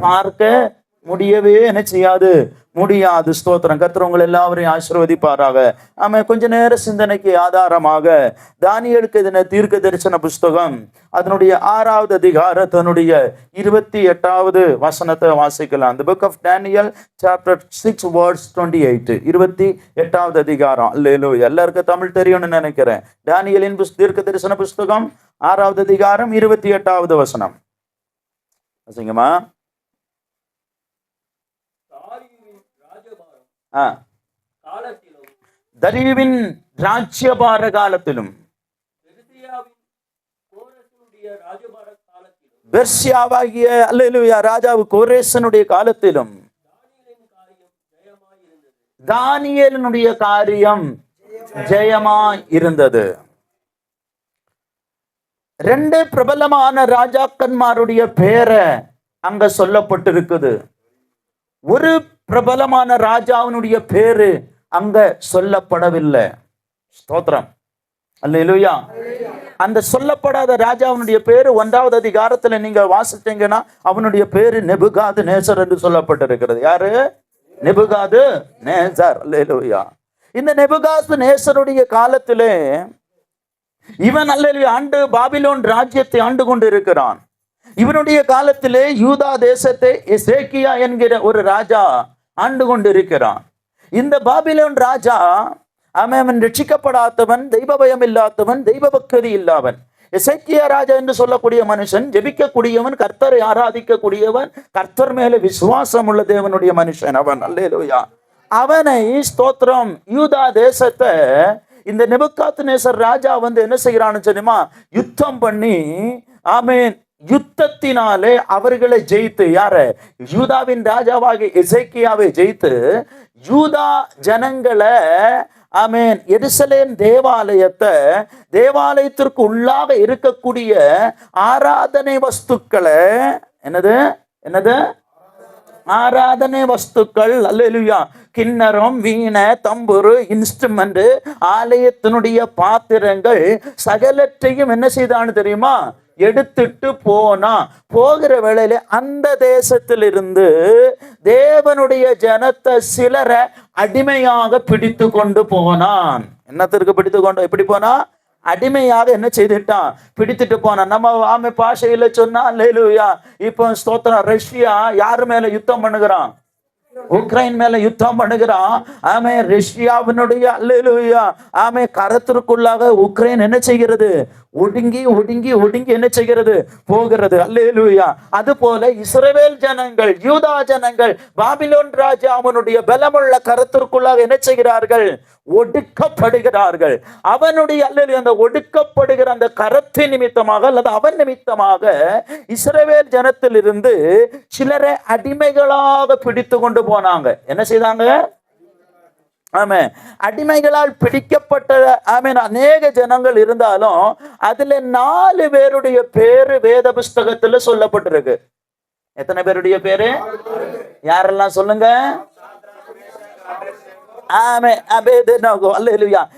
பார்க்க முடியவே என்ன செய்யாது? முடியாது. ஸ்தோத்திரம். கத்துறவங்க எல்லாவரையும் ஆசீர்வதிப்பாராக. ஆம கொஞ்ச நேர சிந்தனைக்கு ஆதாரமாக தானியலுக்கு எதின தீர்க்க தரிசன புஸ்தகம் அதனுடைய ஆறாவது அதிகாரத்தினுடைய தன்னுடைய இருபத்தி எட்டாவது வசனத்தை வாசிக்கலாம். அந்த book of Daniel chapter six words twenty eight இருபத்தி எட்டாவது அதிகாரம். இல்லையிலோ எல்லாருக்கும் தமிழ் தெரியும்னு நினைக்கிறேன். டேனியலின் புஸ் தீர்க்க தரிசன புஸ்தகம் ஆறாவது அதிகாரம் இருபத்தி எட்டாவது வசனம். வசிங்கம்மா ராஜபாரம் தரியுவின் ராஜ்யபார காலத்திலும் பெர்சியாவாகிய அல்லா ராஜாவு கோரேசனுடைய காலத்திலும் தானியலினுடைய காரியம் ஜெயமா இருந்தது ரெண்டு பிரபலமான ராஜாக்கன்மாருடைய பேரை அங்க சொல்லப்பட்டிருக்குது. ஒரு பிரபலமான ராஜாவினுடைய பேரு அங்க சொல்லப்படவில்லை. ஸ்தோத்திரம். அல்லேலூயா. அந்த சொல்லப்படாத ராஜாவினுடைய பேரு ஒன்றாவது அதிகாரத்துல நீங்க வாசிச்சீங்கன்னா அவனுடைய பேரு நெபுகாது நேசர் என்று சொல்லப்பட்டிருக்கிறது. யாரு? நெபுகாது நேசர் அல்லேலூயா. இந்த நெபுகாது நேசருடைய காலத்திலே இவன் அல்ல ஆண்டு பாபிலோன் ராஜ்யத்தை ஆண்டு கொண்டு இருக்கிறான் இவனுடைய காலத்திலே யூதா தேசத்தை எசேக்கியா என்கிற ஒரு ராஜா ஆண்டு கொண்டிருக்கிறான் இந்த பாபிலோன் ராஜா அவன் அவன் ரட்சிக்கப்படாதவன் தெய்வ பயம் இல்லாதவன். தெய்வ பக்தி இல்லாதவன் எசேக்கியா ராஜா என்று சொல்லக்கூடிய மனுஷன் ஜெபிக்கக்கூடியவன் கர்த்தரை ஆராதிக்கக்கூடியவன் கர்த்தர் மேல விசுவாசம் உள்ள தேவனுடைய மனுஷன் அவன். அல்லேலூயா. அவனை ஸ்தோத்திரம். யூதா தேசத்தை இந்த நெபுக்காத்து நேசர் ராஜா வந்து என்ன செய்யறான்னு தெரியுமா? யுத்தம் பண்ணி ஆமேன் யுத்தத்தினாலே அவர்களை ஜெயித்து யார? யூதாவின் ராஜாவாக இசைக்கியாவை ஜெயித்து யூதா ஜனங்களை ஆமேன் எருசலேம் தேவாலயத்தை தேவாலயத்திற்கு உள்ளாக இருக்கக்கூடிய ஆராதனை வஸ்துக்களை என்னது? என்னது? ஆராதனை வஸ்துக்கள் அல்லா கிண்ணறம் வீணை தம்புரு இன்ஸ்ட்ருமெண்ட் ஆலயத்தினுடைய பாத்திரங்கள் சகலற்றையும் என்ன செய்தான்னு தெரியுமா? எடுத்துட்டு போனா போகிற வேளையில அந்த தேசத்திலிருந்து தேவனுடைய ஜனத்தை சிலரை அடிமையாக பிடித்து கொண்டு போனான். என்னத்திற்கு பிடித்து கொண்டு எப்படி போனா? அடிமையாக என்ன செய்துட்டான்? பிடித்துட்டு போனான். நம்ம ஆமை பாஷையில சொன்னா லேலுயா இப்போ ஸ்தோத்திரம் ரஷ்யா யாரு மேல யுத்தம் பண்ணுகிறான்? உக்ரைன் மேல யுத்தம் பண்ணுகிறான். ஆமே ரஷ்யாவினுடைய அல்லா ஆமே கரத்திற்குள்ளாக உக்ரைன் என்ன செய்கிறது? ஒடுங்கி ஒடுங்கி ஒடுங்கி என்ன செய்கிறது? போகிறது. அல்லேலூயா. அது போல இஸ்ரவேல் ஜனங்கள் யூதா ஜனங்கள் பாபிலோன் ராஜா அவனுடைய பலமுள்ள கரத்திற்குள்ளாக என்ன செய்கிறார்கள்? ஒடுக்கப்படுகிறார்கள். அவனுடைய அல்லது அந்த ஒடுக்கப்படுகிற அந்த கரத்தின் நிமித்தமாக அல்லது அவன் நிமித்தமாக இஸ்ரவேல் ஜனத்திலிருந்து சிலரை அடிமைகளாக பிடித்து கொண்டு போனாங்க. என்ன செய்தாங்க? ஆமே அடிமைகளால் பிடிக்கப்பட்ட ஆமீன் அநேக ஜனங்கள் இருந்தாலும் அதுல நாலு பேருடைய பேரு வேத புஸ்தகத்துல சொல்லப்பட்டிருக்கு. எத்தனை பேருடைய பேரு? யாரெல்லாம் சொல்லுங்க?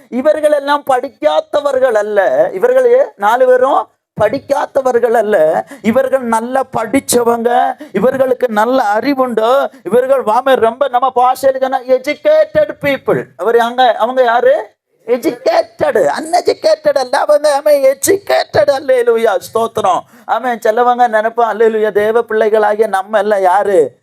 இவர்கள் எல்லாம் படிக்காதவர்கள் அல்ல. இவர்கள் நாலு பேரும் படிக்காதவர்கள் அல்ல. இவர்கள் நல்லா படிச்சவங்க. இவர்களுக்கு நல்ல அறிவுண்டு. இவர்கள் வாம ரொம்ப நம்ம பாஷையில் எஜுகேட்டட் பீப்புள் அவர் அங்க அவங்க யாரு? எஜுகேட்டடு அன்எஜுகேட்டட் அல்ல. அவங்க அவன் எஜுகேட்டட் அல்ல இலுவியா ஸ்தோத்திரம். அவன் சிலவங்க நினைப்பான் இலுவியா தேவ பிள்ளைகளாகிய நம்ம எல்லாம் யாரு?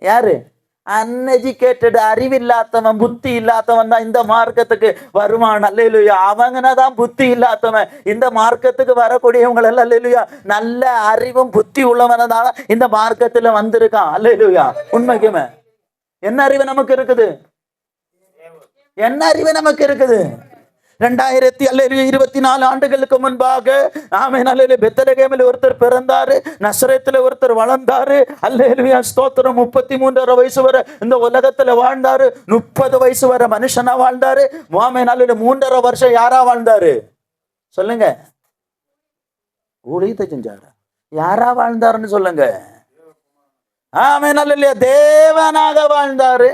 யாரு? அன்எஜுகேட்டட் அறிவில்லாதவன் புத்தி இல்லாதவன் தான் இந்த மார்க்கத்துக்கு வருவான். அல்லையிலுயா அவங்கனா தான் புத்தி இல்லாதவன் இந்த மார்க்கத்துக்கு வரக்கூடியவங்க எல்லாம் நல்ல அறிவும் புத்தி உள்ளவன தான் இந்த மார்க்கத்துல வந்திருக்கான். அல்லையிலுயா உண்மைக்குமே. என்ன அறிவு நமக்கு இருக்குது? என்ன அறிவு நமக்கு இருக்குது? ரெண்டாயிரத்தி அல்ல இருபத்தி நாலு ஆண்டுகளுக்கு முன்பாக ஆமே நல்ல பெத்தலகேமில் ஒருத்தர் பிறந்தாரு நசரத்தில் ஒருத்தர் வளர்ந்தாரு அல்லேலுயா ஸ்தோத்திரம் முப்பத்தி மூன்றரை வயசு வரை இந்த உலகத்துல வாழ்ந்தாரு முப்பது வயசு வரை மனுஷனா வாழ்ந்தாரு ஆமே நல்ல மூன்றரை வருஷம் யாரா வாழ்ந்தாரு? சொல்லுங்க. ஊழியத்தை செஞ்சாரு? யாரா வாழ்ந்தாருன்னு சொல்லுங்க. ஆமே நல்ல தேவனாக வாழ்ந்தாரு.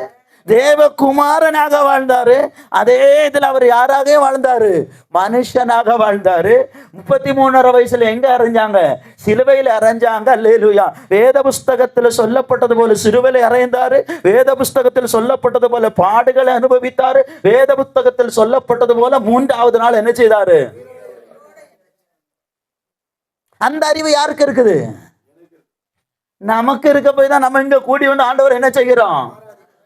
தேவகுமாரனாக வாழ்ந்தாரு. அதே இதில் அவர் யாராக வாழ்ந்தாரு? மனுஷனாக வாழ்ந்தாரு. முப்பத்தி மூணரை வயசுல எங்க அரைஞ்சாங்க? சிலுவையில் அரைஞ்சாங்க. அல்லேலுயா. வேத புஸ்தகத்தில் சொல்லப்பட்டது போல சிலுவையில் அறைந்தாரு வேத புஸ்தகத்தில் சொல்லப்பட்டது போல பாடுகளை அனுபவித்தாரு. வேத புஸ்தகத்தில் சொல்லப்பட்டது போல மூன்றாவது நாள் என்ன செய்தாரு? அந்த அறிவு யாருக்கு இருக்குது? நமக்கு இருக்க போய் தான் நம்ம இங்க கூடி வந்து ஆண்டவர் என்ன செய்கிறோம்?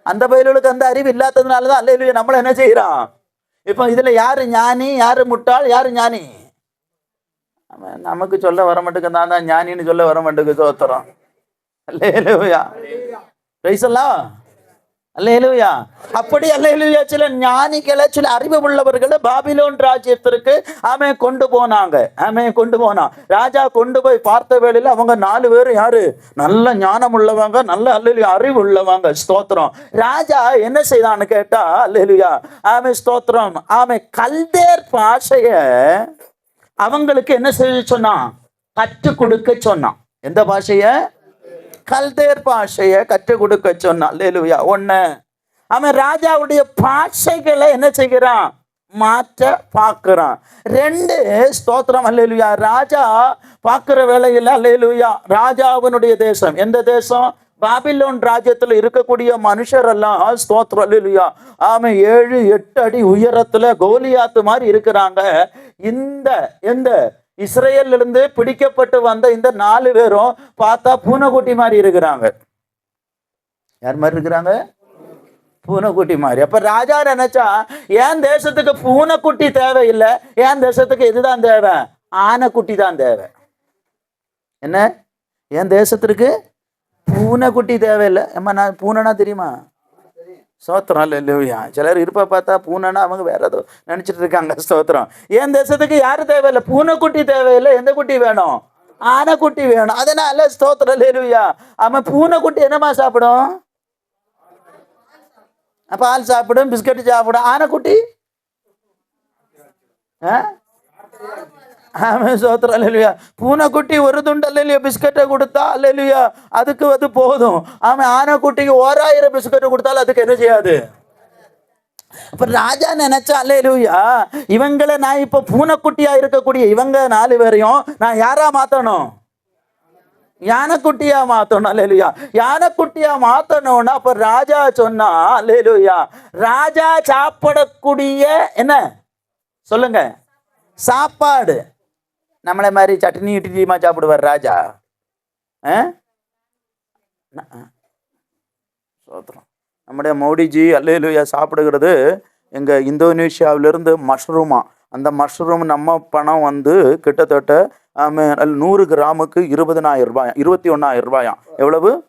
அந்த பயிர்களுக்கு அந்த அறிவு இல்லாததுனால தான் அல்லையில நம்மள என்ன செய்கிறோம் இப்போ இதுல யாரு ஞானி யாரு முட்டாள் யாரு ஞானி? நமக்கு சொல்ல வர மாட்டேங்க நான் தான் ஞானின்னு சொல்ல வர மாட்டேங்குது சோத்திரம். ரைஸ் அல்லா அல்லேலூயா. அப்படி அல்லேலூயா சில ஞானிகளை சில அறிவு உள்ளவர்களை பாபிலோன் ராஜ்யத்திற்கு அவன் கொண்டு போனாங்க. அவன் கொண்டு போனான் ராஜா கொண்டு போய் பார்த்த வேலையில் அவங்க நாலு பேர் யாரு? நல்ல ஞானம் உள்ளவங்க நல்ல அல்லேலூயா அறிவு உள்ளவங்க ஸ்தோத்திரம். ராஜா என்ன செய்தான்னு கேட்டா அல்லேலூயா அவன் ஸ்தோத்திரம். அவன் கல்தேர் பாஷைய அவங்களுக்கு என்ன செய்ய சொன்னான்? கற்றுக் கொடுக்க சொன்னான். எந்த பாஷைய? கல்தேர் பாஷையை கற்றுக் கொடுக்க சொன்னான் லேலுயா ஒண்ணு அவன் ராஜாவுடைய பாஷைகளை என்ன செய்கிறான்? மாற்ற பார்க்கிறான். ரெண்டு ஸ்தோத்திரம் அல்லேலுயா ராஜா பார்க்கிற வேலையில் அல்லேலுயா ராஜாவினுடைய தேசம். எந்த தேசம்? பாபிலோன் ராஜ்யத்தில் இருக்கக்கூடிய மனுஷர் எல்லாம் ஸ்தோத்திரம் அல்லேலுயா ஆமாம் ஏழு எட்டு அடி உயரத்துல கோலியாத்து மாதிரி இருக்கிறாங்க. இந்த எந்த இஸ்ரேல்ல இருந்து பிடிக்கப்பட்டு வந்த இந்த நாலு பேரும் பார்த்தா பூனைக்குட்டி மாதிரி இருக்கிறாங்க. யார் மாதிரி இருக்கிறாங்க? பூனைக்குட்டி மாதிரி. அப்ப ராஜா நினைச்சா என் தேசத்துக்கு பூனைக்குட்டி தேவையில்லை? என் தேசத்துக்கு இதுதான் தேவை? ஆனைக்குட்டி தான் தேவை. என்ன? என் தேசத்திற்கு பூனைக்குட்டி தேவையில்லை? ஏம்மா நான் பூனைனா தெரியுமா? ஸ்தோத்திரம் இல்லை இல்லையா சிலர் இருப்பா பார்த்தா பூனைனா அவங்க வேற ஏதோ நினைச்சிட்டு இருக்காங்க ஸ்தோத்திரம். என் தேசத்துக்கு யாரு தேவையில்லை? பூனைக்குட்டி தேவையில்லை. எந்த குட்டி வேணும்? ஆனைக்குட்டி வேணும். அதனால ஸ்தோத்திரம் இல்லையா அவன் பூனைக்குட்டி என்னமா சாப்பிடும்? பால் சாப்பிடும் பிஸ்கட் சாப்பிடும். ஆனைக்குட்டி? ஆ? ஆமே சோத்திரம் அல்லையா பூனைக்குட்டி ஒரு துண்டு அல்லையா பிஸ்கட்டை கொடுத்தா அல்லையா அதுக்கு அது போதும். ஆமாம் ஆனைக்குட்டிக்கு ஓராயிரம் பிஸ்கட்டை கொடுத்தாலும் அதுக்கு என்ன செய்யாது? இப்போ ராஜா நினைச்சா அல்லையா இவங்களை நான் இப்ப பூனைக்குட்டியா இருக்கக்கூடிய இவங்க நாலு பேரையும் நான் யாரா மாத்தணும்? யானைக்குட்டியா மாத்தணும் அல்லேலுயா. யானைக்குட்டியா மாத்தணும்னா அப்ப ராஜா சொன்னா அல்லேலுயா ராஜா சாப்பிடக்கூடிய என்ன? சொல்லுங்க. சாப்பாடு. நம்மளை மாதிரி சட்னி இட்லியுமா சாப்பிடுவார் ராஜா. ஆ? நம்முடைய மோடிஜி அல்லேலுயா சாப்பிடுகிறது எங்கள் இந்தோனேஷியாவிலிருந்து மஷ்ரூமா. அந்த மஷ்ரூம் நம்ம பணம் வந்து கிட்டத்தட்ட நூறு கிராமுக்கு இருபதனாயிரம் ரூபாயாம் இருபத்தி ஒன்றாயிரம் ரூபாயாம் எவ்வளவு?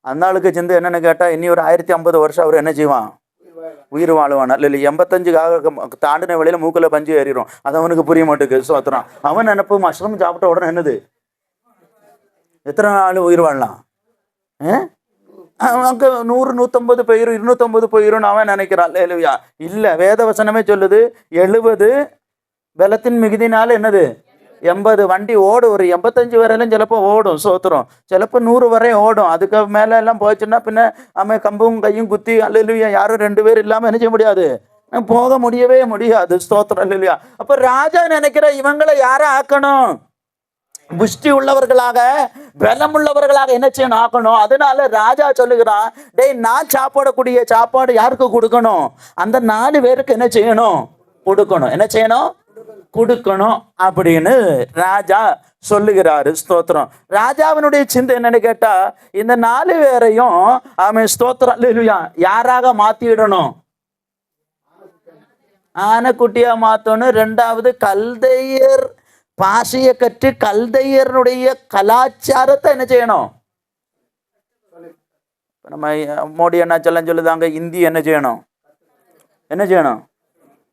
அந்த ஆளுக்கு சேர்ந்து என்னென்னு கேட்டால் இனி ஒரு ஆயிரத்தி ஐம்பது வருஷம் அவர் என்ன செய்வான்? உயிர் வாழ்வான். இல்லை இல்லை எண்பத்தஞ்சுக்காக தாண்டின வேலையில் மூக்கில் பஞ்சு ஏறிடும் அது அவனுக்கு புரிய மாட்டேங்குது. சோத்திரம் அவன் நினப்பு மஷ்ரூம் சாப்பிட்ட உடனே என்னது? எத்தனை நாள் உயிர் வாழலாம்? ஆ அங்கே நூறு நூற்றம்பது போயிரும் இருநூத்தம்பது போயிரும் அவன் நினைக்கிறான். இல்லையா இல்லை வேதவசனமே சொல்லுது எழுபது பலத்தின் மிகுதினால என்னது? எண்பது வண்டி ஓடும். ஒரு எண்பத்தஞ்சு வரையிலும் சிலப்போ ஓடும் சோத்துரும் சிலப்போ நூறு வரையும் ஓடும். அதுக்கு மேலே எல்லாம் போச்சுன்னா பின்ன அவன் கம்பும் கையும் குத்தி அல்லா யாரும் ரெண்டு பேர் இல்லாமல் என்ன செய்ய முடியாது? போக முடியவே முடியாது. ஸ்தோத்திரம் இல்லையா அப்போ ராஜா நினைக்கிற இவங்களை யாரை ஆக்கணும்? புஷ்டி உள்ளவர்களாக பலம் உள்ளவர்களாக என்ன செய்யணும்? ஆக்கணும். அதனால ராஜா சொல்லுகிறான் டேய் நான் சாப்பிடக்கூடிய சாப்பாடு யாருக்கு கொடுக்கணும்? அந்த நாலு பேருக்கு என்ன செய்யணும்? கொடுக்கணும். என்ன செய்யணும்? கொடுக்கணும் அப்படின்னு ராஜா சொல்லுகிறாரு ஸ்தோத்திரம். ராஜாவினுடைய சிந்தை என்னன்னு கேட்டா இந்த நாலு பேரையும் அவன் ஸ்தோத்திரம். இல்லையா யாராக மாத்திடணும் ஆனைக்குட்டியா மாத்தணும். ரெண்டாவது கல்தையர். பாஷையை கற்று கல்தையருடைய கலாச்சாரத்தை என்ன செய்யணும்? நம்ம மோடி என்ன சொல்ல சொல்லுதாங்க இந்தி என்ன செய்யணும்? என்ன செய்யணும்?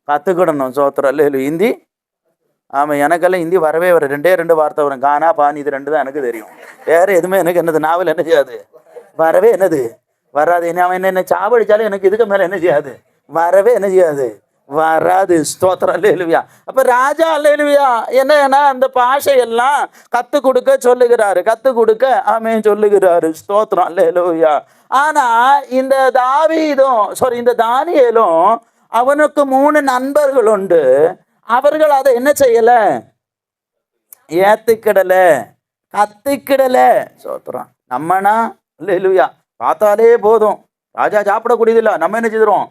கற்றுக்கிடணும் சோத்திரம் இல்லை இல்லை ஹிந்தி ஆமாம் எனக்கெல்லாம் ஹிந்தி வரவே வர ரெண்டே ரெண்டு வார்த்தை வரும். கானா பான் இது ரெண்டு தான் எனக்கு தெரியும். வேறு எதுவுமே எனக்கு என்னது? நாவல் என்ன செய்யாது? வரவே என்னது? வராது. என்ன அவன் என்ன என்ன சாவடிச்சாலும் எனக்கு இதுக்கு மேலே என்ன செய்யாது? வரவே என்ன செய்யாது? வராது. ஸ்தோத்திரம் அல்லேலுவியா அப்போ ராஜா அல்லேலுவியா என்னன்னா அந்த பாஷையெல்லாம் கற்றுக் கொடுக்க சொல்லுகிறாரு. கற்றுக் கொடுக்க ஆமே சொல்லுகிறாரு. ஸ்தோத்திரம் அல்லேலுவியா ஆனால் இந்த தாவீதும் சாரி இந்த தானியலும் அவனுக்கு மூணு நண்பர்கள் உண்டு. அவர்கள் அதை என்ன செய்யல? ஏத்துக்கிடல. கத்துக்கிடல. சோத்துறோம் நம்மனா? இல்லையா பார்த்தாலே போதும். ராஜா சாப்பிடக்கூடியதில்ல. நம்ம என்ன செய்திருவோம்?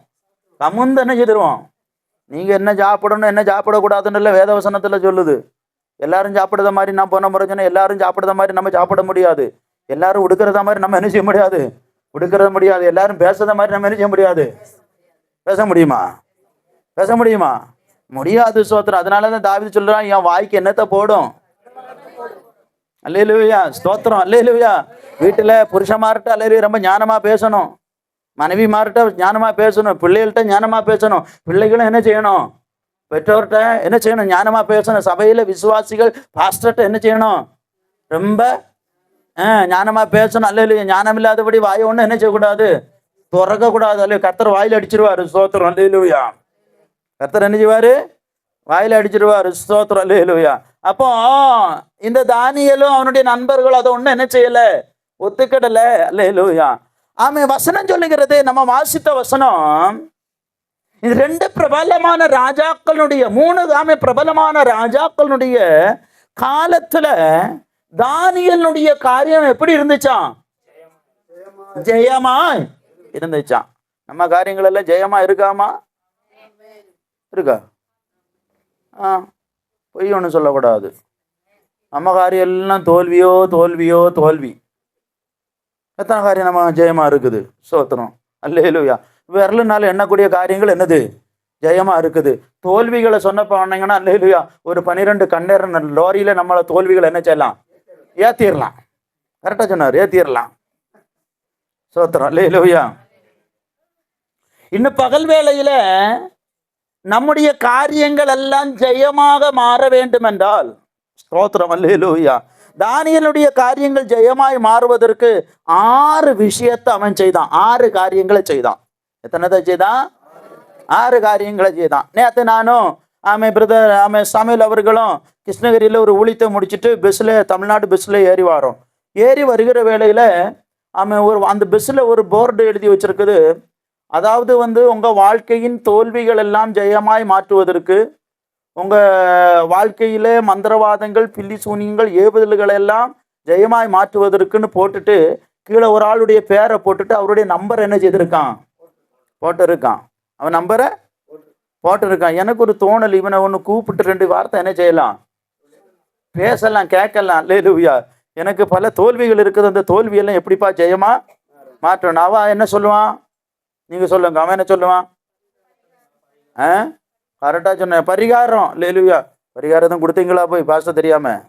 கமுந்து என்ன செய்திருவோம்? நீங்க என்ன சாப்பிடணும் என்ன சாப்பிடக்கூடாதுன்னு இல்லை வேதவசனத்துல சொல்லுது. எல்லாரும் சாப்பிடுற மாதிரி நான் போன முறை சொன்னேன். எல்லாரும் சாப்பிடுற மாதிரி நம்ம சாப்பிட முடியாது. எல்லாரும் உடுக்கிறத மாதிரி நம்ம என்ன செய்ய முடியாது? உடுக்கிறத முடியாது. எல்லாரும் பேசுறத மாதிரி நம்ம என்ன செய்ய முடியாது? பேச முடியுமா? பேச முடியுமா? முடியாது ஸ்தோத்திரம் அதனால தான் தாவிது சொல்றான் என் வாய்க்கு என்னத்தை போடும்? அல்லேலுயா ஸ்தோத்திரம் அல்லேலுயா. வீட்டில் புருஷமார்கிட்ட அல்லேலுயா ரொம்ப ஞானமா பேசணும். மனைவிமார்கிட்ட ஞானமா பேசணும். பிள்ளைகள்கிட்ட ஞானமா பேசணும். பிள்ளைகளும் என்ன செய்யணும்? பெற்றோர்கிட்ட என்ன செய்யணும்? ஞானமா பேசணும். சபையில விசுவாசிகள் பாஸ்டர்கிட்ட என்ன செய்யணும்? ரொம்ப ஞானமாக ஞானமா பேசணும். அல்ல ஞானம் இல்லாதபடி வாயை ஒண்ணு என்ன செய்யக்கூடாது? திறக்கக்கூடாது. கூடாது அல்ல வாயில் வாயில அடிச்சிருவாரு. ஸ்தோத்திரம். அல்லேலுயா. கர்த்தர் என்ன செய்வாரு? வாயில அடிச்சிருவாரு ஸ்தோத்திரம். லேலுயா அப்போ இந்த தானியலும் அவனுடைய நண்பர்களும் அதை ஒண்ணு என்ன செய்யல? ஒத்துக்கிடல. லேலுயா ஆமே வசனம் சொல்லுகிறது நம்ம வாசித்த வசனம் இது ரெண்டு பிரபலமான ராஜாக்களுடைய மூணு ஆமே பிரபலமான ராஜாக்களுடைய காலத்துல தானியலுடைய காரியம் எப்படி இருந்துச்சாம்? ஜெயமா இருந்துச்சான் நம்ம காரியங்கள் எல்லாம் ஜெயமா இருக்காமா? இருக்கா? ஆ பொய் ஒன்றும் சொல்லக்கூடாது. நம்ம காரியம் எல்லாம் தோல்வியோ தோல்வியோ தோல்வி. எத்தனை காரியம் நம்ம ஜெயமாக இருக்குது? சோத்திரம். அல்லேலூயா. விரலுனால எண்ணக்கூடிய காரியங்கள் என்னது? ஜெயமாக இருக்குது. தோல்விகளை சொன்ன போனீங்கன்னா அல்லேலூயா ஒரு பன்னிரெண்டு கண்ணேற லாரியில் நம்மளை தோல்விகளை என்ன செய்யலாம்? ஏற்றிடலாம் கரெக்டாக சொன்னார் ஏத்திரலாம். சோத்திரம் அல்லேலூயா. இன்னும் பகல் வேலையில் நம்முடைய காரியங்கள் எல்லாம் ஜெயமாக மாற வேண்டும் என்றால் ஸ்தோத்திரம் அல்லேலூயா. தானியலுடைய காரியங்கள் ஜெயமாய் மாறுவதற்கு ஆறு விஷயத்தை அவன் செய்தான். ஆறு காரியங்களை செய்தான். எத்தனை செய்தான்? ஆறு காரியங்களை செய்தான். நேற்று நானும் ஆமை பிரதர் ஆமை சமையல் அவர்களும் கிருஷ்ணகிரியில் ஒரு ஊழியத்தை முடிச்சுட்டு பஸ்ஸில் தமிழ்நாடு பஸ்ஸில் ஏறி வரோம். ஏறி வருகிற வேலையில் ஆமை ஒரு அந்த பஸ்ஸில் ஒரு போர்டு எழுதி வச்சிருக்குது. அதாவது வந்து உங்கள் வாழ்க்கையின் தோல்விகள் எல்லாம் ஜெயமாய் மாற்றுவதற்கு உங்கள் வாழ்க்கையிலே மந்திரவாதங்கள் பில்லி சூனியங்கள் ஏவுதல்கள் எல்லாம் ஜெயமாய் மாற்றுவதற்குன்னு போட்டுட்டு கீழே ஒரு ஆளுடைய பேரை போட்டுட்டு அவருடைய நம்பர் என்ன செய்திருக்கான்? போட்டிருக்கான். அவன் நம்பரை போட்டிருக்கான். எனக்கு ஒரு தோணல் இவனை ஒன்று கூப்பிட்டு ரெண்டு வார்த்தை என்ன செய்யலாம்? பேசலாம் கேட்கலாம். லேலுவியா எனக்கு பல தோல்விகள் இருக்குது. அந்த தோல்வியெல்லாம் எப்படிப்பா ஜெயமா மாற்றணும்? அவன் என்ன சொல்லுவான்? நீங்க சொல்லுங்க அவன் என்ன சொல்லுவான்? ஆ? கரெக்டாக சொன்னேன் பரிகாரம். லேலுவியா பரிகாரம் தான் கொடுத்தீங்களா போய் பாச தெரியாம?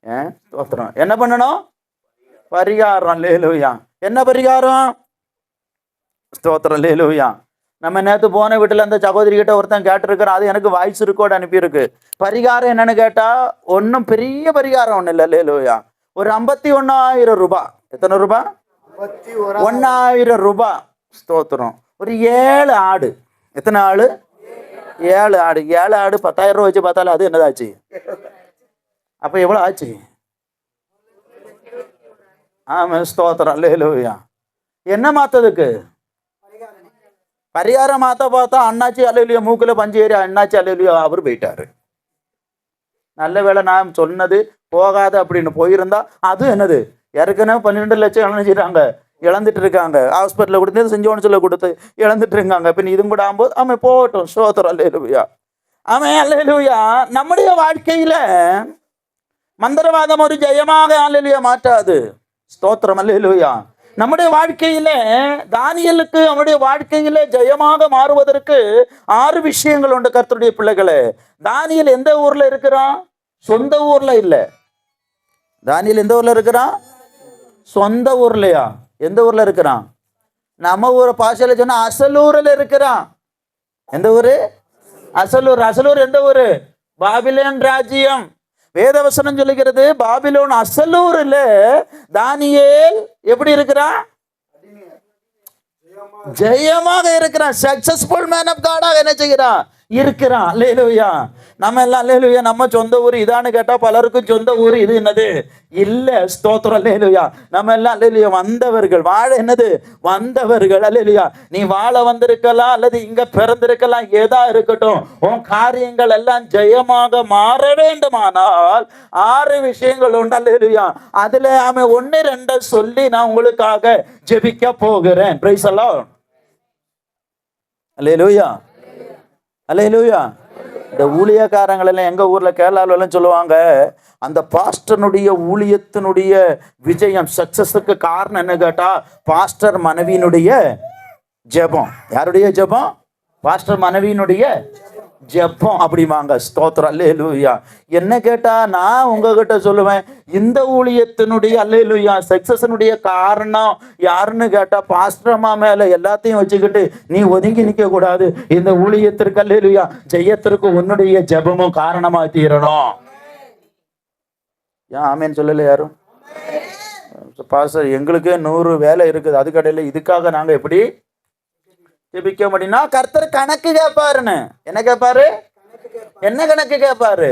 ஏன் ஸ்தோத்திரம் என்ன பண்ணணும்? பரிகாரம். லேலுவியா என்ன பரிகாரம்? ஸ்தோத்திரம். லேலுவியா நம்ம நேற்று போன வீட்டில் அந்த சகோதரி கிட்ட ஒருத்தன் கேட்டிருக்கிறான். அது எனக்கு வாய்ஸ் ரெக்கார்டு அனுப்பியிருக்கு. பரிகாரம் என்னன்னு கேட்டா ஒன்றும் பெரிய பரிகாரம் ஒன்றும் இல்லை. லேலுவியா ஒரு ஐம்பத்தி ஒன்னாயிரம் ரூபாய். எத்தனை ரூபாய்? ஒன்னாயிரம் ரூபாய் ஸ்தோத்திரம். ஒரு ஏழு ஆடு. எத்தனை ஆடு? ஏழு ஆடு. ஏழு ஆடு பத்தாயிரம் ரூபா வச்சு பார்த்தாலும் அது என்னதாச்சு? அப்போ எவ்வளவு ஆச்சு? ஆமா ஸ்தோத்திரம். லேலுயா என்ன மாத்ததுக்கு? பரிகாரம் மாத்த பார்த்தா அண்ணாச்சி அலையிலையோ மூக்குல பஞ்சு ஏறி அண்ணாச்சி அலையிலையோ அவர் போயிட்டாரு. நல்ல வேலை நான் சொன்னது போகாது அப்படின்னு போயிருந்தா அது என்னது? ஏற்கனவே பன்னிரெண்டு லட்சம் இழந்துச்சிட்டாங்க இழந்துட்டு இருக்காங்க. ஹாஸ்பிட்டலில் கொடுத்து செஞ்சோன்னு சொல்ல கொடுத்து இழந்துட்டு இருக்காங்க. பின் இதுவும் கூட ஆகும்போது அவன் போகட்டும். சோத்திரம் அல்லையா அவன் அல்லையா நம்முடைய வாழ்க்கையில மந்திரவாதம் ஒரு ஜெயமாக அல்லையா மாற்றாது. ஸ்தோத்திரம். அல்லையா நம்முடைய வாழ்க்கையில தானியலுக்கு அவனுடைய வாழ்க்கையில ஜெயமாக மாறுவதற்கு ஆறு விஷயங்கள் உண்டு கர்த்தருடைய பிள்ளைகளே. தானியல் எந்த ஊர்ல இருக்கிறான்? சொந்த ஊர்ல இல்ல. தானியல் எந்த ஊர்ல இருக்கிறான்? சொந்த ஊர்லயா? எந்த ஊர்ல இருக்கிறான்? நம்ம ஊர் பாஷையில சொன்னா அசலூர்ல இருக்கிறான். எந்த ஊரு? அசலூர். அசலூர் எந்த ஊரு? பாபிலோன் ராஜ்யம் வேதவசனம் சொல்லுகிறது பாபிலோன் அசலூர்ல தானியேல் எப்படி இருக்கிறான்? ஜெயமாக இருக்கிறான். சக்சஸ்ஃபுல் மேன் ஆஃப் காடாக என்ன செய்கிறான்? இருக்கிறான். அல்லேலூயா. நம்ம எல்லாம் அல்லேலூயா நம்ம சொந்த ஊர் இதான்னு கேட்டா பலருக்கும் சொந்த ஊர் இது என்னது? இல்ல ஸ்தோத்திரம் அல்லேலூயா. நம்ம எல்லாம் அல்லேலூயா வந்தவர்கள். வாழ என்னது? வந்தவர்கள் அல்லேலூயா. நீ வாழ வந்திருக்கலாம் அல்லது இங்க பிறந்திருக்கலாம் ஏதா இருக்கட்டும். உன் காரியங்கள் எல்லாம் ஜெயமாக மாற வேண்டுமானால் ஆறு விஷயங்கள் உண்டு அல்லேலூயா. அதுல அவன் ஒன்னு ரெண்ட சொல்லி நான் உங்களுக்காக ஜெபிக்க போகிறேன். பிரைஸ் எல்லாம் அல்லேலூயா அல்லேலூயா இந்த ஊழியக்காரங்களெல்லாம் எங்க ஊர்ல கேரளாவிலலாம் சொல்லுவாங்க அந்த பாஸ்டனுடைய ஊழியத்தினுடைய விஜயம் சக்சஸுக்கு காரணம் என்ன கேட்டா பாஸ்டர் மனைவியினுடைய ஜெபம். யாருடைய ஜெபம்? பாஸ்டர் மனைவியினுடைய ஜெபம் அப்படிமாங்க ஸ்தோத்திரம். அல்லேலூயா. என்ன கேட்டா நான் உங்ககிட்ட சொல்லுவேன் இந்த ஊழியத்தினுடைய அல்லேலூயா சக்சஸனுடைய காரணம் யாருன்னு கேட்டா பாஸ்டர்மா மேல எல்லாத்தையும் வச்சுக்கிட்டு நீ ஒதுங்கி நிக்க கூடாது இந்த ஊழியத்திற்கு அல்லேலூயா ஜெயத்திற்கு உன்னுடைய ஜெபமும் காரணமா தீரணும். ஏன் ஆமேன்னு சொல்லல யாரும்? பாஸ்டர் எங்களுக்கே நூறு வேலை இருக்குது. அதுக்கடையில் இதுக்காக நாங்க எப்படி ஜெபிக்க முடியும்னா கர்த்தர் கணக்கு கேட்பாருன்னு என்ன கேட்பாரு என்ன கணக்கு கேட்பாரு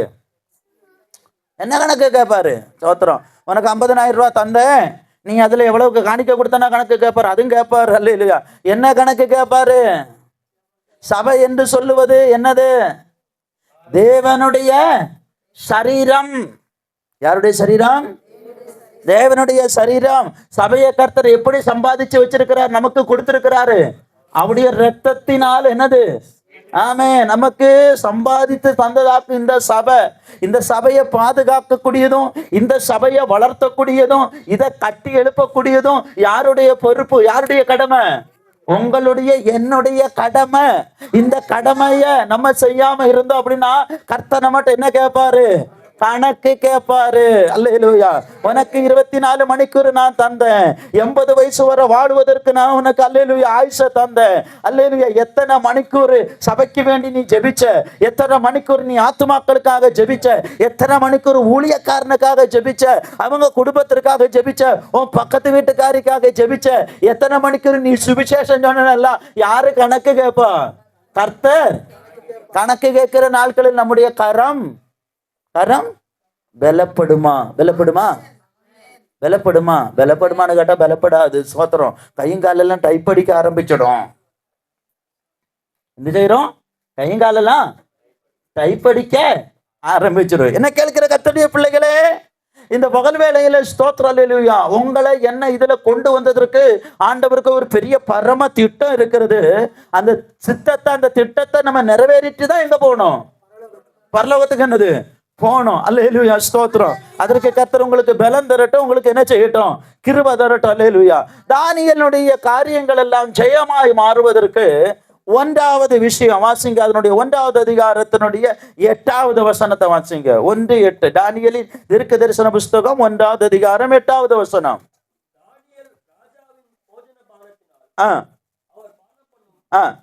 என்ன கணக்கு கேட்பாரு சோத்திரம். உனக்கு ஐம்பதனாயிரம் ரூபா தந்தேன். நீ அதுல எவ்வளவுக்கு காணிக்க கொடுத்தனா கணக்கு கேட்பாரு அதுவும் கேட்பாரு அல்ல இல்லையா என்ன கணக்கு கேட்பாரு சபை என்று சொல்லுவது என்னது? தேவனுடைய சரீரம். யாருடைய சரீரம்? தேவனுடைய சரீரம். சபையை கர்த்தர் எப்படி சம்பாதிச்சு வச்சிருக்கிறார்? நமக்கு கொடுத்திருக்கிறாரு. அவருடைய ரத்தத்தினால் என்னது? ஆமே நமக்கு சம்பாதித்து தந்ததாக்கு இந்த சபை இந்த சபையை பாதுகாக்கக்கூடியதும் இந்த சபையை வளர்த்தக்கூடியதும் இதை கட்டி எழுப்பக்கூடியதும் யாருடைய பொறுப்பு யாருடைய கடமை? உங்களுடைய என்னுடைய கடமை. இந்த கடமைய நம்ம செய்யாம இருந்தோம் அப்படின்னா கர்த்த நம்மகிட்ட என்ன கேட்பாரு? கணக்கு கேட்பாரு அல்லேலூயா. உனக்கு இருபத்தி நாலு மணிக்கூர் நான் தந்தேன். எண்பது வயசு வரை வாழ்வதற்கு நான் உனக்கு அல்லேலூயா ஆயுஷ தந்தேன். அல்லேலூயா எத்தனை மணிக்கூர் சபைக்கு வேண்டி நீ ஜெபிச்ச? எத்தனை மணிக்கூர் நீ ஆத்துமாக்களுக்காக ஜெபிச்ச? எத்தனை மணிக்கூர் ஊழியக்காரனுக்காக ஜெபிச்ச? அவங்க குடும்பத்திற்காக ஜெபிச்ச? உன் பக்கத்து வீட்டுக்காரிக்காக ஜெபிச்ச? எத்தனை மணிக்கூர் நீ சுவிசேஷம் சொன்னல யாரு கணக்கு கேட்பா கர்த்தர். கணக்கு கேட்கிற நாட்களில் நம்முடைய கரம் கரம் பலப்படுமா பலப்படுமா பலப்படுமா பலப்படுமான்னு கேட்டா பலப்படாது சோத்திரம். கையங்காலெல்லாம் டைப் அடிக்க ஆரம்பிச்சிடும். என்ன செய்யறோம்? கையங்காலெல்லாம் டைப் அடிக்க ஆரம்பிச்சிடும். என்ன கேட்கிற கத்தடிய பிள்ளைகளே? இந்த பகல் வேலையில ஸ்தோத்திரம் உங்களை என்ன இதுல கொண்டு வந்ததற்கு ஆண்டவருக்கு ஒரு பெரிய பரம திட்டம் இருக்கிறது. அந்த சித்தத்தை அந்த திட்டத்தை நம்ம நிறைவேறிட்டு தான் எங்க போகணும் பரலோகத்துக்கு என்னது? போனோம். அல்லேலூயா ஸ்தோத்திரம். அதற்கு கத்தர் உங்களுக்கு பலம் தரட்டும் உங்களுக்கு என்ன செய்யட்டும்? கிருப தரட்டும் அல்லேலூயா. தானியலுடைய காரியங்கள் எல்லாம் ஜெயமாய் மாறுவதற்கு ஒன்றாவது விஷயம் வாசிங்க. அதனுடைய ஒன்றாவது அதிகாரத்தினுடைய எட்டாவது வசனத்தை வாசிங்க. ஒன்று எட்டு. தானியலின் தீர்க்க தரிசன புஸ்தகம் ஒன்றாவது அதிகாரம் எட்டாவது வசனம். ஆ. ஆ.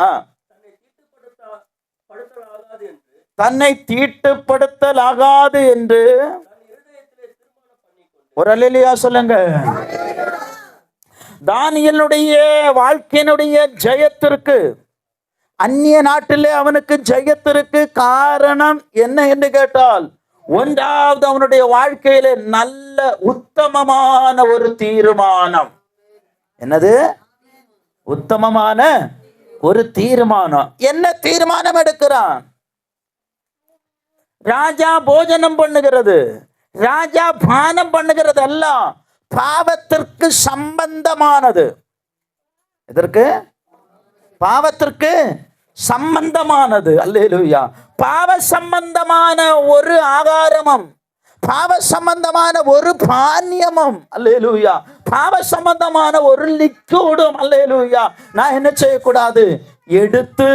ஆ தன்னை தீட்டுப்படுத்த படுத்தலாகாது என்று தன்னை தீட்டுப்படுத்தலாகாது என்று ஒரு அலியா சொல்லுங்க. தானியலுடைய வாழ்க்கையினுடைய ஜெயத்திற்கு அந்நிய நாட்டிலே அவனுக்கு ஜெயத்திற்கு காரணம் என்ன என்று கேட்டால் ஒன்றாவது அவனுடைய வாழ்க்கையில நல்ல உத்தமமான ஒரு தீர்மானம். என்னது? உத்தமமான ஒரு தீர்மானம். என்ன தீர்மானம் எடுக்கிறான்? ராஜா போஜனம் பண்ணுகிறது. ராஜா பானம் பண்ணுகிறது எல்லாம் பாவத்திற்கு சம்பந்தமானது. எதற்கு? பாவத்திற்கு சம்பந்தமானது. அல்லேலூயா. பாவ சம்பந்தமான ஒரு ஆகாரமும் பாவ சம்பந்தமான ஒரு பானியமும் அல்லேலூயா. பாவ சம்பந்தமான ஒரு லிக்யூடும் அல்லேலூயா. நான் என்ன செய்யக்கூடாது? எடுத்து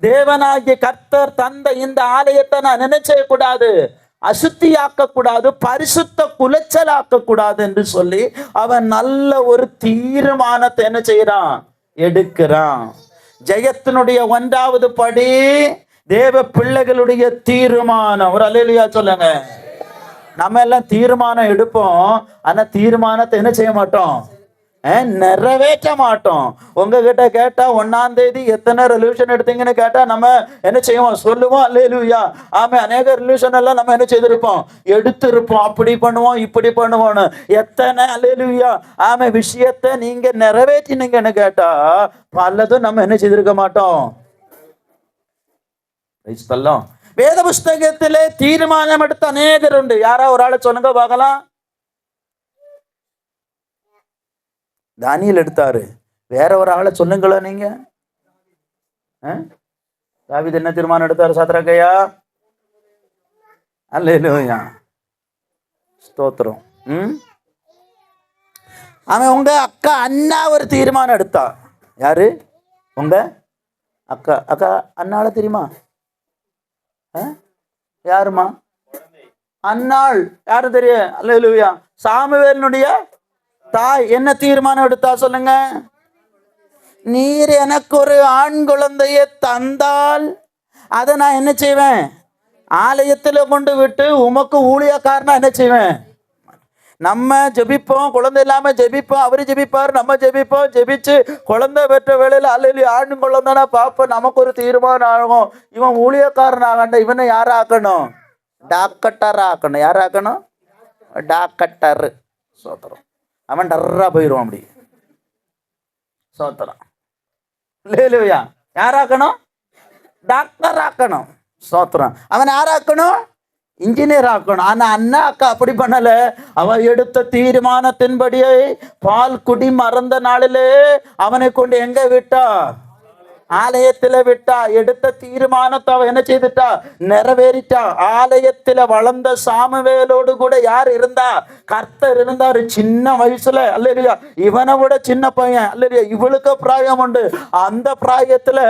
தேவனாகிய கர்த்தர் தந்த இந்த ஆலயத்தை நான் நினைச்சே செய்யக்கூடாது அசுத்தியாக்க கூடாது பரிசுத்த குலைச்சலாக்க கூடாது என்று சொல்லி அவன் நல்ல ஒரு தீர்மானத்தை என்ன செய்யறான் எடுக்கிறான். ஜெயத்தினுடைய ஒன்றாவது படி தேவ பிள்ளைகளுடைய தீர்மானம். ஒரு அலையிலையா சொல்லுங்க. நம்ம எல்லாம் தீர்மானம் எடுப்போம். ஆனா தீர்மானத்தை என்ன செய்ய மாட்டோம்? நிறைவேற்ற மாட்டோம்? உங்ககிட்ட கேட்டா ஒன்னாம் தேதி எத்தனை ரெல்யூஷன் எடுத்தீங்கன்னு கேட்டா நம்ம என்ன செய்வோம்? சொல்லுவோம் அல்லேலூயா ஆமே அநேக ரெல்யூஷன் எல்லாம் நம்ம என்ன செய்திருப்போம்? எடுத்திருப்போம். அப்படி பண்ணுவோம் இப்படி பண்ணுவோம்னு. எத்தனை அல்லேலூயா ஆமே விஷயத்தை நீங்க நிறைவேற்றினீங்கன்னு கேட்டா பலதும் நம்ம என்ன செய்திருக்க மாட்டோம். வேத புஸ்தகத்திலே தீர்மானம் எடுத்த அநேகர் உண்டு. யாரா ஒரு ஆளை சொல்லுங்க பார்க்கலாம். தானியல் எடுத்தாரு. வேற ஒரு ஆளை சொல்லுங்களா நீங்க. ஆ? என்ன தீர்மானம் எடுத்தாரு சாத்திரக்கையா அல்லேலூயா. ஸ்தோத்திரம். ம்? அவன் உங்க அக்கா அண்ணா ஒரு தீர்மானம் எடுத்தா. யாரு? உங்க அக்கா. அக்கா அண்ணால தெரியுமா? யாருமா அன்னாள் யாரு தெரியும்? அல்ல இல்லையா சாமுவேலனுடைய தாய் என்ன தீர்மானம் எடுத்தா சொல்லுங்க? நீர் எனக்கு ஒரு ஆண் குழந்தையை தந்தால் அதை நான் என்ன செய்வேன்? ஆலயத்தில் கொண்டு விட்டு உமக்கு ஊழியக்காரனா என்ன செய்வேன்? நம்ம ஜெபிப்போம் குழந்தை இல்லாம ஜெபிப்போம் அவர் ஜெபிப்பார் நம்ம ஜெபிப்போம் ஜெபிச்சு குழந்தை பெற்ற வேலையில் அல்ல ஆண் குழந்தைனா பார்ப்போம் நமக்கு ஒரு தீர்மானம் ஆகும். இவன் ஊழியக்காரன் ஆகண்ட இவனை யார் ஆக்கணும் டாக்டர் ஆக்கணும் யார் ஆக்கணும் டாக்டர் சோத்திரம். அவன் டர்ரா போயிடுவான் அப்படி. சோத்திரம். லேலுயா யாராக்கணும்? டாக்டர் ஆக்கணும். சோத்திரம். அவன் யாராக்கணும்? இன்ஜினியர் ஆக்கணும். ஆனா அண்ணா அக்கா அப்படி பண்ணல. அவ எடுத்த தீர்மானத்தின்படியே பால் குடி மறந்த நாளிலே அவனை கொண்டு எங்க விட்டா ஆலயத்துல விட்டா எடுத்த தீர்மானத்தை அவன் என்ன செய்துட்டா? நிறைவேறிட்டா. ஆலயத்துல வளர்ந்த சாமுவேலோடு கூட யார் இருந்தா? கர்த்தர் இருந்தாரு. சின்ன வயசுல அல்லையா இவனை விட சின்ன பையன். அல்லையா இவளுக்கு பிராயம் உண்டு. அந்த பிராயத்துல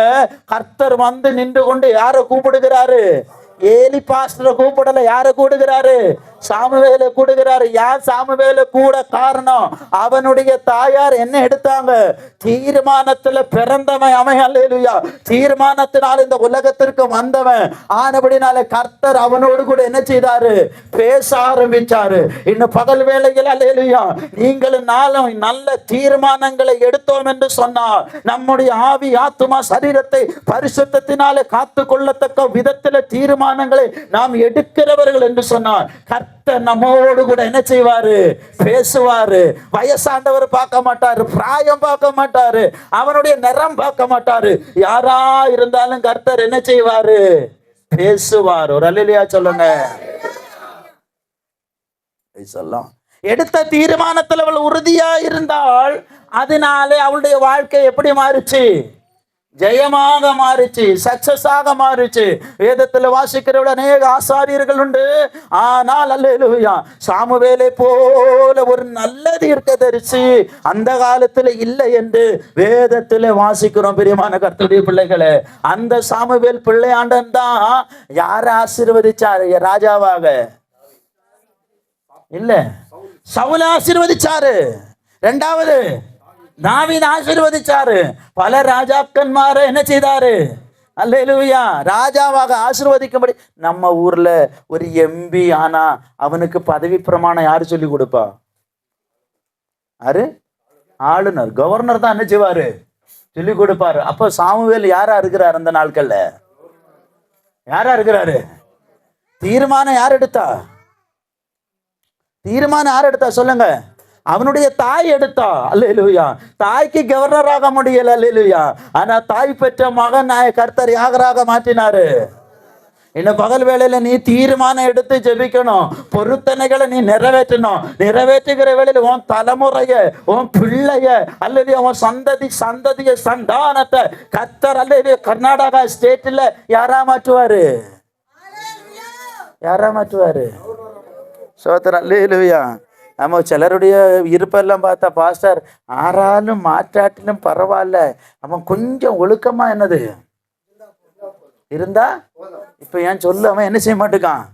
கர்த்தர் வந்து நின்று கொண்டு யாரை கூப்பிடுகிறாரு? ஏலி பாஸ்டரை கூப்பிடல. யாரை கூடுகிறாரு சாமுவேல கூடுகிறாரு. யார் சாமுவேல? கூட காரணம் அவனுடைய தாயார் என்ன எடுத்தாங்க? தீர்மானத்துல பிறந்தவன் அவன். அல்லேலுயா. தீர்மானத்தினால் இந்த உலகத்திற்கு வந்தவன். ஆனபடினால கர்த்தர் அவனோடு கூட என்ன செய்தாரு? பேச ஆரம்பிச்சாரு. இன்னும் பகல் வேளையில் அல்லேலுயா நீங்களும் நாளும் நல்ல தீர்மானங்களை எடுத்தோம் என்று சொன்னால் நம்முடைய ஆவி ஆத்துமா சரீரத்தை பரிசுத்தினால காத்து கொள்ளத்தக்க விதத்துல தீர்மானங்களை நாம் எடுக்கிறவர்கள் என்று சொன்னார். கர்த்தர் நம்மோடு கூட என்ன செய்வாரு? பேசுவாரு. வயசாண்டவர் பார்க்க மாட்டாரு. பிராயம் பார்க்க மாட்டாரு. அவனுடைய நிறம் பார்க்க மாட்டாரு. யாரா இருந்தாலும் கர்த்தர் என்ன செய்வாரு? பேசுவார். ஒரு அல்லையா சொல்லுங்க. சொல்லலாம். எடுத்த தீர்மானத்தில் அவள் உறுதியா இருந்தால் அதனாலே அவளுடைய வாழ்க்கை எப்படி மாறுச்சு? ஜெயமாக மாறிச்சு சக்சஸ் ஆக மாறுச்சு. வேதத்துல வாசிக்கிறவள் அநேக ஆசாரியர்கள் உண்டு. ஆனால் அல்லேலூயா சாமுவேலை போல ஒரு நல்ல தீர்க்கதரிசி அந்த காலத்துல இல்லை என்று வேதத்துல வாசிக்கிறோம் பிரியமான கர்த்தருடைய பிள்ளைகளே. அந்த சாமுவேல் பிள்ளையாண்டன் தான் யாரை ஆசீர்வதிச்சாரு? ராஜாவாக. இல்ல. சவுல ஆசீர்வதிச்சாரு. ரெண்டாவது தாவீது ஆசீர்வதிச்சாரு. பல ராஜாக்கன்மார என்ன செய்தாரு? அல்லேலூயா. ராஜாவாக ஆசிர்வதிக்கும்படி நம்ம ஊர்ல ஒரு எம்பி ஆனா அவனுக்கு பதவி பிரமாணம் யாரு சொல்லி கொடுப்பா? யாரு? ஆளுநர். கவர்னர் தான் என்ன செய்வாரு? சொல்லி கொடுப்பாரு. அப்போ சாமுவேல் யாரா இருக்கிறார் அந்த நாட்கள்ல? யாரா இருக்கிறாரு? தீர்மானம் யார் எடுத்தா? தீர்மானம் யார் எடுத்தா? சொல்லுங்க. அவனுடைய தாய் எடுத்தா. அல்லேலூயா. தாய்க்கு கவர்னர் ஆக முடியல அல்லேலூயா. ஆனா தாய் பெற்ற மகன் நாய கர்த்தர் யாகராக மாற்றினாரு? இன்னும் பகல் வேலையில நீ தீர்மானம் எடுத்து ஜெபிக்கணும். பொருத்தனைகளை நீ நிறைவேற்றணும். நிறைவேற்றுகிற வேலையில உன் தலைமுறைய உன் பிள்ளைய அல்லது உன் சந்ததி சந்ததிய சந்தானத்தை கர்த்தர் அல்லது கர்நாடகா ஸ்டேட்ல யாரா மாற்றுவாரு? யாரா மாற்றுவாரு? சோத்திரம் அல்லேலூயா. நம்ம சிலருடைய இருப்பெல்லாம் பார்த்தா பாஸ்டர் ஆறாலும் மாற்றாட்டிலும் பரவாயில்ல. அவன் கொஞ்சம் ஒழுக்கமா என்னது? இருந்தா? இப்ப ஏன் சொல்ல அவன் என்ன செய்ய மாட்டுக்கான்?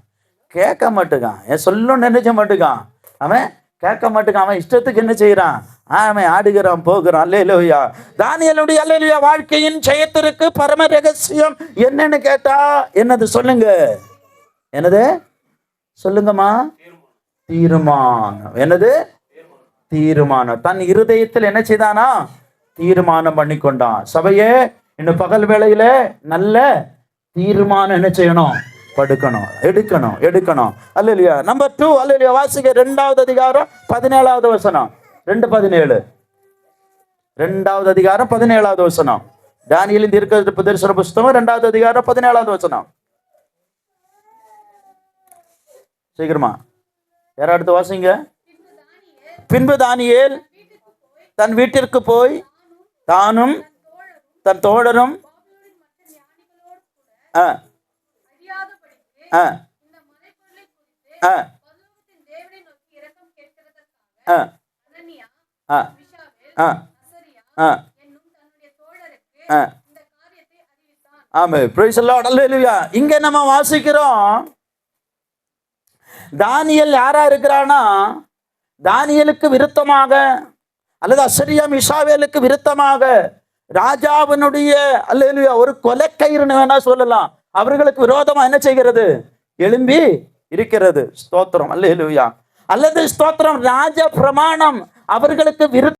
கேட்க மாட்டுக்கான். என் சொல்லணும்னு என்ன செய்ய மாட்டுக்கான்? அவன் கேட்க மாட்டுக்கான். அவன் இஷ்டத்துக்கு என்ன செய்யறான் அவன் ஆடுகிறான் போகிறான். அல்லையா தானியலுடைய அல்லையா வாழ்க்கையின் ஜெயத்திற்கு பரம ரகசியம் என்னன்னு கேட்டா என்னது சொல்லுங்க. என்னது? சொல்லுங்கம்மா. தீர்மானம். என்னது? தீர்மானம். தன் இருதயத்தில் என்ன செய்தானா? தீர்மானம் பண்ணி கொண்டான் சபையே இன்னும் பகல் வேளையில நல்ல தீர்மானம் என்ன செய்யணும்? படுக்கணும். எடுக்கணும் எடுக்கணும். அல்லையா நம்பர் டூ அல்லையா வாசிக்க ரெண்டாவது அதிகாரம் பதினேழாவது வசனம். ரெண்டு பதினேழு. ரெண்டாவது அதிகாரம் பதினேழாவது வசனம். தானியலின் தீர்க்க தரிசன புஸ்தகம் ரெண்டாவது அதிகாரம் பதினேழாவது வசனம். சீக்கிரமா. யாரும் அடுத்து வாசிங்க? பின்பு தானியேல் தன் வீட்டிற்கு போய் தானும் தன் தோழரும் ஆ ஆ ஆ ஆ ஆ ஆ ஆ ஆ. ஆமாம் காரியத்தை எல்லாம் ஆமே பிரைஸ் லார்ட் இங்க நம்ம வாசிக்கிறோம் தானியல் யாரா இருக்கிறானா? தானியலுக்கு விருத்தமாக அல்லது அசரியா மிஷாவேலுக்கு விருத்தமாக ராஜாவினுடைய அல்லது ஒரு கொலைக்கயிறுன்னு வேணா சொல்லலாம். அவர்களுக்கு விரோதமா என்ன செய்கிறது? எழும்பி இருக்கிறது. ஸ்தோத்திரம். அல்ல அல்லது ஸ்தோத்திரம். ராஜ பிரமாணம். அவர்களுக்கு விருத்த